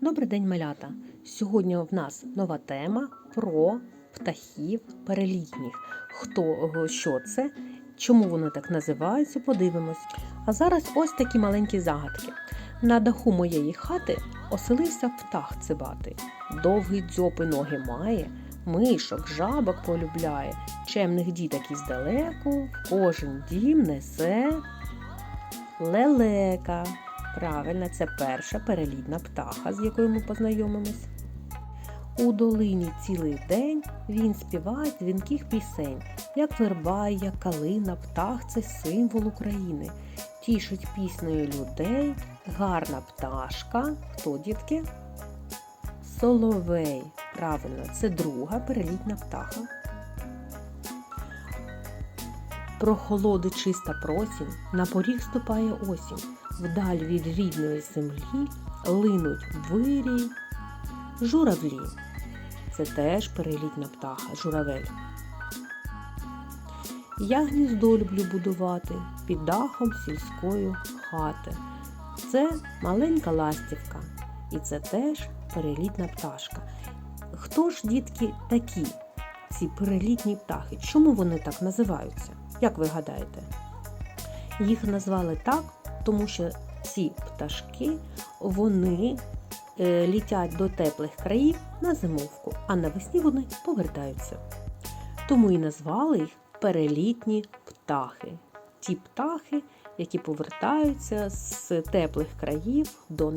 Добрий день, малята! Сьогодні в нас нова тема про птахів перелітніх. Хто що це, чому вони так називаються, подивимось. А зараз ось такі маленькі загадки. На даху моєї хати оселився птах цибатий. Довгий дзьоб і ноги має, мишок, жабок полюбляє, чемних діток іздалеку, в кожен дім несе лелека. Правильно, це перша перелітна птаха, з якою ми познайомимось. У долині цілий день він співає дзвінких пісень, як верба, як калина, птах це символ України. Тішить піснею людей, гарна пташка. Хто дітки? Соловей. Правильно, це друга перелітна птаха. Прохолоди чиста просінь, на поріг ступає осінь, вдаль від рідної землі линуть вирій журавлі. Це теж перелітна птаха, журавель. Я гніздо люблю будувати під дахом сільської хати. Це маленька ластівка, і це теж перелітна пташка. Хто ж, дітки, такі ці перелітні птахи? Чому вони так називаються? Як ви гадаєте? Їх назвали так, тому що ці пташки вони е, літять до теплих країв на зимовку, а навесні вони повертаються. Тому і назвали їх перелітні птахи. Ті птахи, які повертаються з теплих країв до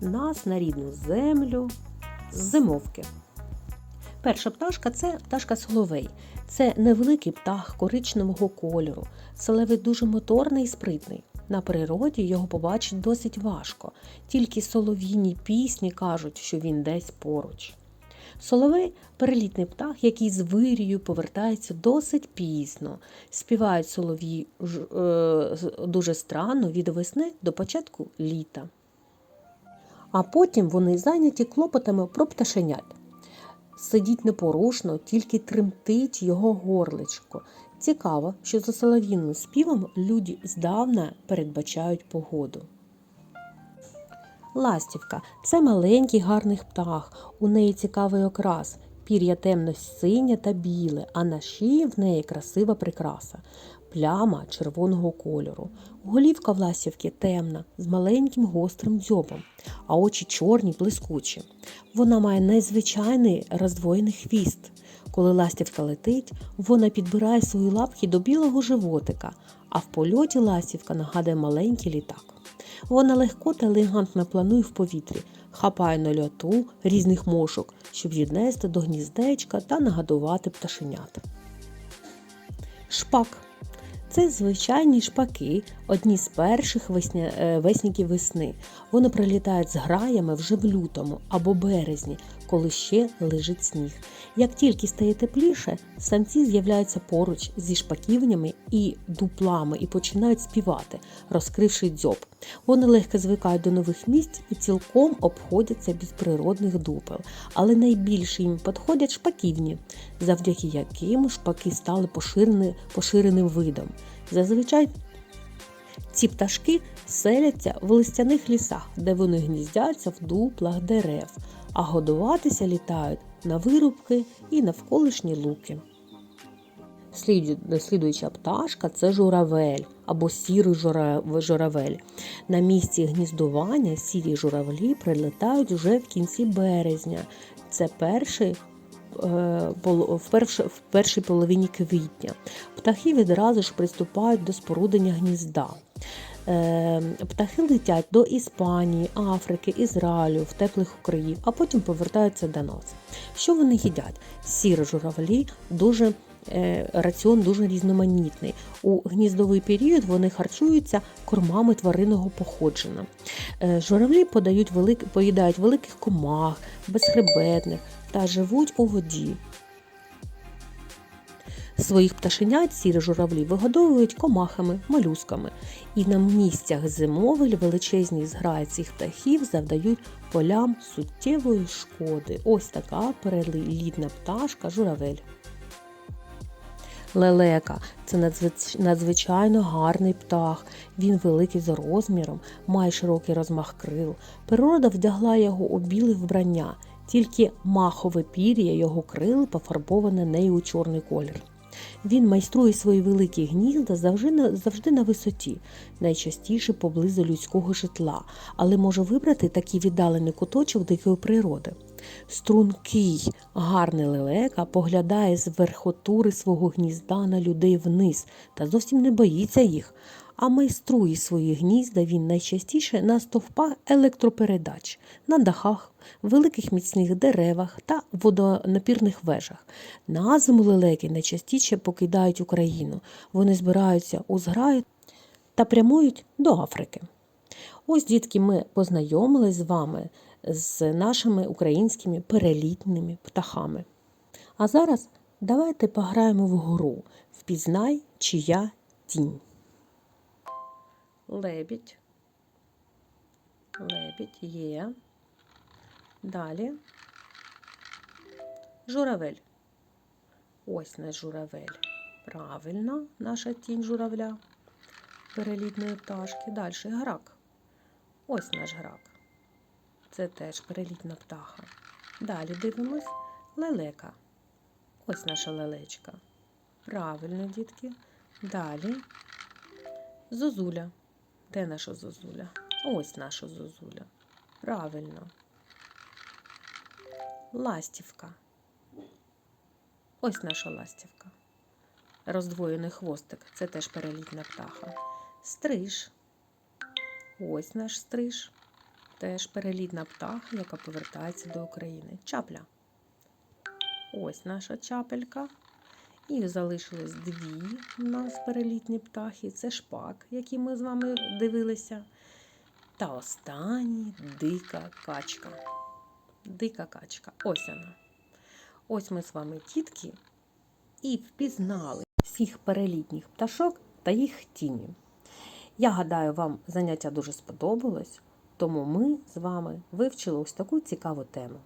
нас на рідну землю з зимовки. Перша пташка це пташка соловей. Це невеликий птах коричневого кольору. Соловей дуже моторний і спритний. На природі його побачить досить важко. Тільки солов'їні пісні кажуть, що він десь поруч. Соловей перелітний птах, який з вирію повертається досить пізно. Співають солов'ї е, дуже странно від весни до початку літа. А потім вони зайняті клопотами про пташенят. Сидіть непорушно, тільки тремтить його горличко. Цікаво, що за солов'їним співом люди здавна передбачають погоду. Ластівка це маленький гарний птах. У неї цікавий окрас. Пір'я темно-синє та біле, а на шиї в неї красива прикраса, пляма червоного кольору. Голівка в ластівки темна, з маленьким гострим дзьобом, а очі чорні, блискучі. Вона має незвичайний роздвоєний хвіст. Коли ластівка летить, вона підбирає свої лапки до білого животика, а в польоті ластівка нагадує маленький літак. Вона легко та елегантно планує в повітрі, хапає на льоту різних мошок, щоб віднести до гніздечка та нагадувати пташенят. Шпак це звичайні шпаки, одні з перших весня... е, весніків весни. Вони прилітають з граями вже в лютому або березні, коли ще лежить сніг. Як тільки стає тепліше, самці з'являються поруч зі шпаківнями і дуплами і починають співати, розкривши дзьоб. Вони легко звикають до нових місць і цілком обходяться без природних дупел, але найбільше їм підходять шпаківні, завдяки яким шпаки стали поширеним видом. Зазвичай ці пташки селяться в листяних лісах, де вони гніздяться в дуплах дерев, а годуватися літають на вирубки і навколишні луки. Слідуюча пташка це журавель або сірий журавель. На місці гніздування сірі журавлі прилітають вже в кінці березня. Це перший в, першій половині квітня. Птахи відразу ж приступають до спорудення гнізда. Е, Птахи летять до Іспанії, Африки, Ізраїлю, в теплих країв, а потім повертаються до нас. Що вони їдять? Сірі журавлі дуже е, раціон дуже різноманітний. У гніздовий період вони харчуються кормами тваринного походження. Е, Журавлі подають велик, поїдають великих комах, безхребетних та живуть у воді. Своїх пташенят сірі журавлі вигодовують комахами, молюсками, і на місцях зимовель величезні зграї цих птахів завдають полям суттєвої шкоди. Ось така перелітна пташка журавель. Лелека це надзвичайно гарний птах. Він великий за розміром, має широкий розмах крил. Природа вдягла його у біле вбрання, тільки махове пір'я його крил пофарбоване нею у чорний колір. Він майструє свої великі гнізда завжди завжди на висоті, найчастіше поблизу людського житла, але може вибрати такий віддалений куточок дикої природи. Стрункий, гарний лелека поглядає з верхотури свого гнізда на людей вниз та зовсім не боїться їх. А майструє свої гнізда він найчастіше на стовпах електропередач, на дахах, великих міцних деревах та водонапірних вежах. На зиму лелеки найчастіше покидають Україну. Вони збираються у зграю та прямують до Африки. Ось, дітки, ми познайомились з вами з нашими українськими перелітними птахами. А зараз давайте пограємо в гру Впізнай, чия тінь. Лебідь. Лебідь є. Далі. Журавель. Ось наш журавель. Правильно, наша тінь журавля. Перелітної пташки. Далі грак. Ось наш грак. Це теж перелітна птаха. Далі дивимось лелека. Ось наша лелечка. Правильно, дітки. Далі зозуля. Де наша зозуля? Ось наша зозуля. Правильно. Ластівка. Ось наша ластівка. Роздвоєний хвостик. Це теж перелітна птаха. Стриж. Ось наш стриж. Теж перелітна птаха, яка повертається до України. Чапля. Ось наша чапелька. І залишилось дві у нас перелітні птахи. Це шпак, який ми з вами дивилися. Та останній дика качка. Дика качка. Ось вона. Ось ми з вами, тітки, і впізнали всіх перелітніх пташок та їх тіні. Я гадаю, вам заняття дуже сподобалось, тому ми з вами вивчили ось таку цікаву тему.